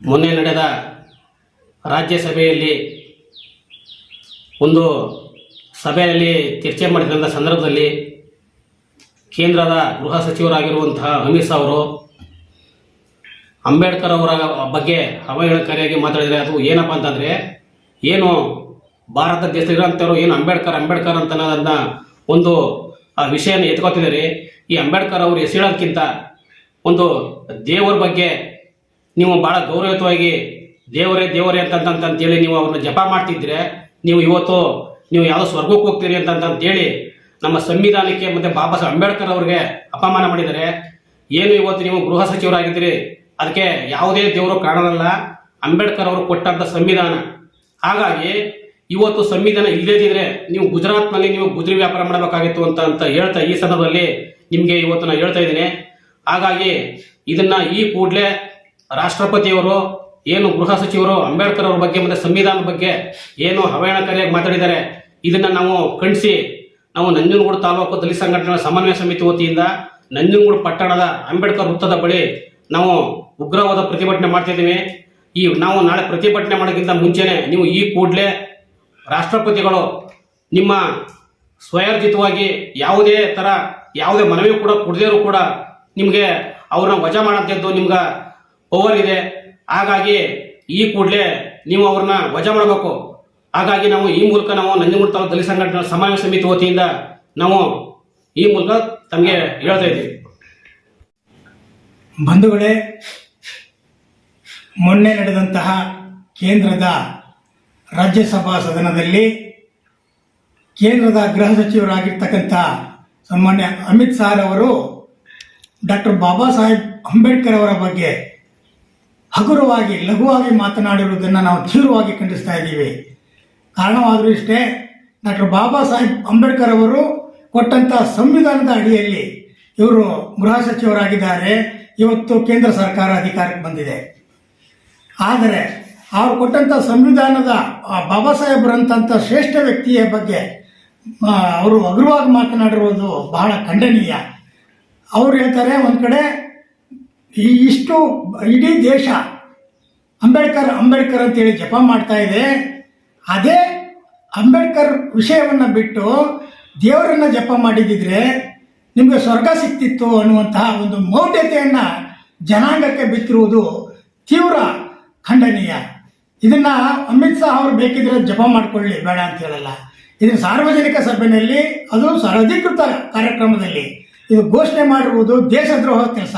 ಮೊನ್ನೆ ನಡೆದ ರಾಜ್ಯಸಭೆಯಲ್ಲಿ ಒಂದು ಸಭೆಯಲ್ಲಿ ಚರ್ಚೆ ಮಾಡಿದಂಥ ಸಂದರ್ಭದಲ್ಲಿ ಕೇಂದ್ರದ ಗೃಹ ಸಚಿವರಾಗಿರುವಂತಹ ಅಮಿತ್ ಶಾ ಅವರು ಅಂಬೇಡ್ಕರ್ ಅವರ ಬಗ್ಗೆ ಅವಹೇಳನಕಾರಿಯಾಗಿ ಮಾತಾಡಿದರೆ ಅದು ಏನಪ್ಪ ಅಂತಂದರೆ ಏನು ಭಾರತ ದೇಶದಲ್ಲಿರೋಂಥವ್ರು ಏನು ಅಂಬೇಡ್ಕರ್ ಅಂಬೇಡ್ಕರ್ ಅಂತ ಅನ್ನೋದನ್ನ ಒಂದು, ಆ, ವಿಷಯನ ಎತ್ಕೋತಿದ್ದಾರೆ. ಈ ಅಂಬೇಡ್ಕರ್ ಅವರು ಎಸೆಯೋದಕ್ಕಿಂತ ಒಂದು ದೇವರ ಬಗ್ಗೆ ನೀವು ಭಾಳ ಗೌರವಯುತವಾಗಿ ದೇವರೇ ದೇವರೇ ಅಂತಂತಂತೇಳಿ ನೀವು ಅವ್ರನ್ನ ಜಪ ಮಾಡ್ತಿದ್ರೆ, ನೀವು ಇವತ್ತು ನೀವು ಯಾವುದೋ ಸ್ವರ್ಗಕ್ಕೆ ಹೋಗ್ತೀರಿ ಅಂತಂತಂತೇಳಿ ನಮ್ಮ ಸಂವಿಧಾನಕ್ಕೆ ಮತ್ತು ಬಾಬಾ ಸಾಹೇಬ್ ಅಂಬೇಡ್ಕರ್ ಅವ್ರಿಗೆ ಅಪಮಾನ ಮಾಡಿದ್ದಾರೆ ಏನು ಇವತ್ತು ನೀವು ಗೃಹ ಸಚಿವರಾಗಿದ್ದೀರಿ, ಅದಕ್ಕೆ ಯಾವುದೇ ದೇವರು ಕಾರಣವಲ್ಲ ಅಂಬೇಡ್ಕರ್ ಅವರು ಕೊಟ್ಟಂಥ ಸಂವಿಧಾನ. ಹಾಗಾಗಿ ಇವತ್ತು ಸಂವಿಧಾನ ಇಲ್ಲದಿದ್ರೆ ನೀವು ಗುಜರಾತ್ನಲ್ಲಿ ನೀವು ಗುಜರಿ ವ್ಯಾಪಾರ ಮಾಡಬೇಕಾಗಿತ್ತು ಅಂತ ಅಂತ ಹೇಳ್ತಾ ಈ ಸಂದರ್ಭದಲ್ಲಿ ನಿಮಗೆ ಇವತ್ತು ನಾನು ಹೇಳ್ತಾ ಇದ್ದೀನಿ. ಹಾಗಾಗಿ ಇದನ್ನ ಈ ಕೂಡಲೇ ರಾಷ್ಟ್ರಪತಿಯವರು, ಏನು ಗೃಹ ಸಚಿವರು, ಅಂಬೇಡ್ಕರ್ ಅವ್ರ ಬಗ್ಗೆ ಮತ್ತು ಸಂವಿಧಾನದ ಬಗ್ಗೆ ಏನು ಅವಹೇಳನಕಾರಿಯಾಗಿ ಮಾತಾಡಿದ್ದಾರೆ. ಇದನ್ನ ನಾವು ಖಂಡಿಸಿ, ನಾವು ನಂಜನಗೂಡು ತಾಲೂಕು ದಲಿತ ಸಂಘಟನೆಗಳ ಸಮನ್ವಯ ಸಮಿತಿ ವತಿಯಿಂದ ನಂಜನಗೂಡು ಪಟ್ಟಣದ ಅಂಬೇಡ್ಕರ್ ವೃತ್ತದ ಬಳಿ ನಾವು ಉಗ್ರವಾದ ಪ್ರತಿಭಟನೆ ಮಾಡ್ತಿದ್ದೀವಿ ಈ ನಾವು ನಾಳೆ ಪ್ರತಿಭಟನೆ ಮಾಡೋಕ್ಕಿಂತ ಮುಂಚೆನೆ ನೀವು ಈ ಕೂಡಲೇ ರಾಷ್ಟ್ರಪತಿಗಳು ನಿಮ್ಮ ಸ್ವಯರ್ಜಿತವಾಗಿ ಯಾವುದೇ ಥರ ಯಾವುದೇ ಮನವಿ ಕೂಡ ಕೊಡದೇರು ಕೂಡ ನಿಮಗೆ ಅವ್ರನ್ನ ವಜಾ ಮಾಡೋಂಥದ್ದು ನಿಮ್ಗೆ ಪವರ್ ಇದೆ ಹಾಗಾಗಿ ಈ ಕೂಡಲೇ ನೀವು ಅವ್ರನ್ನ ವಜಾ ಮಾಡಬೇಕು. ಹಾಗಾಗಿ ನಾವು ಈ ಮೂಲಕ ನಾವು ನಂಜನಗೂಡು ತಾಲೂಕು ದಲಿತ ಸಂಘಟನೆ ಸಮಾವೇಶ ಸಮಿತಿ ವತಿಯಿಂದ ನಾವು ಈ ಮೂಲಕ ತಮಗೆ ಹೇಳ್ತಾ ಇದ್ದೀವಿ. ಬಂಧುಗಳೇ, ಮೊನ್ನೆ ನಡೆದಂತಹ ಕೇಂದ್ರದ ರಾಜ್ಯಸಭಾ ಸದನದಲ್ಲಿ ಕೇಂದ್ರದ ಗೃಹ ಸಚಿವರಾಗಿರ್ತಕ್ಕಂಥ ಸನ್ಮಾನ್ಯ ಅಮಿತ್ ಶಾ ಅವರು ಡಾಕ್ಟರ್ ಬಾಬಾ ಸಾಹೇಬ್ ಅಂಬೇಡ್ಕರ್ ಅವರ ಬಗ್ಗೆ ಹಗುರವಾಗಿ, ಲಘುವಾಗಿ ಮಾತನಾಡಿರುವುದನ್ನು ನಾವು ತೀವ್ರವಾಗಿ ಖಂಡಿಸ್ತಾ ಇದ್ದೀವಿ. ಕಾರಣವಾದರೂ ಇಷ್ಟೇ, ಡಾಕ್ಟರ್ ಬಾಬಾ ಸಾಹೇಬ್ ಅಂಬೇಡ್ಕರ್ ಅವರು ಕೊಟ್ಟಂಥ ಸಂವಿಧಾನದ ಅಡಿಯಲ್ಲಿ ಇವರು ಗೃಹ ಸಚಿವರಾಗಿದ್ದಾರೆ. ಇವತ್ತು ಕೇಂದ್ರ ಸರ್ಕಾರ ಅಧಿಕಾರಕ್ಕೆ ಬಂದಿದೆ. ಆದರೆ ಅವರು ಕೊಟ್ಟಂಥ ಸಂವಿಧಾನದ ಬಾಬಾ ಸಾಹೇಬರಂತಂಥ ಶ್ರೇಷ್ಠ ವ್ಯಕ್ತಿಯ ಬಗ್ಗೆ ಅವರು ಹಗುರವಾಗಿ ಮಾತನಾಡಿರುವುದು ಬಹಳ ಖಂಡನೀಯ. ಅವ್ರು ಹೇಳ್ತಾರೆ, ಒಂದು ಕಡೆ ಈ ಇಷ್ಟು ಇಡೀ ದೇಶ ಅಂಬೇಡ್ಕರ್ ಅಂಬೇಡ್ಕರ್ ಅಂತೇಳಿ ಜಪ ಮಾಡ್ತಾ ಇದೆ. ಅದೇ ಅಂಬೇಡ್ಕರ್ ವಿಷಯವನ್ನು ಬಿಟ್ಟು ದೇವರನ್ನ ಜಪ ಮಾಡಿದಿದ್ರೆ ನಿಮಗೆ ಸ್ವರ್ಗ ಸಿಕ್ತಿತ್ತು ಅನ್ನುವಂತಹ ಒಂದು ಮೌಢ್ಯತೆಯನ್ನು ಜನಾಂಗಕ್ಕೆ ಬಿತ್ತಿರುವುದು ತೀವ್ರ ಖಂಡನೀಯ. ಇದನ್ನ ಅಮಿತ್ ಶಾ ಅವರು ಬೇಕಿದ್ರೆ ಜಪ ಮಾಡ್ಕೊಳ್ಳಿ, ಬೇಡ ಅಂತ ಹೇಳಲ್ಲ. ಇದನ್ನು ಸಾರ್ವಜನಿಕ ಸಭೆಯಲ್ಲಿ, ಅದು ಸರ್ವಧಿಕೃತ ಕಾರ್ಯಕ್ರಮದಲ್ಲಿ ಇದು ಘೋಷಣೆ ಮಾಡಿರುವುದು ದೇಶದ್ರೋಹ ಕೆಲಸ.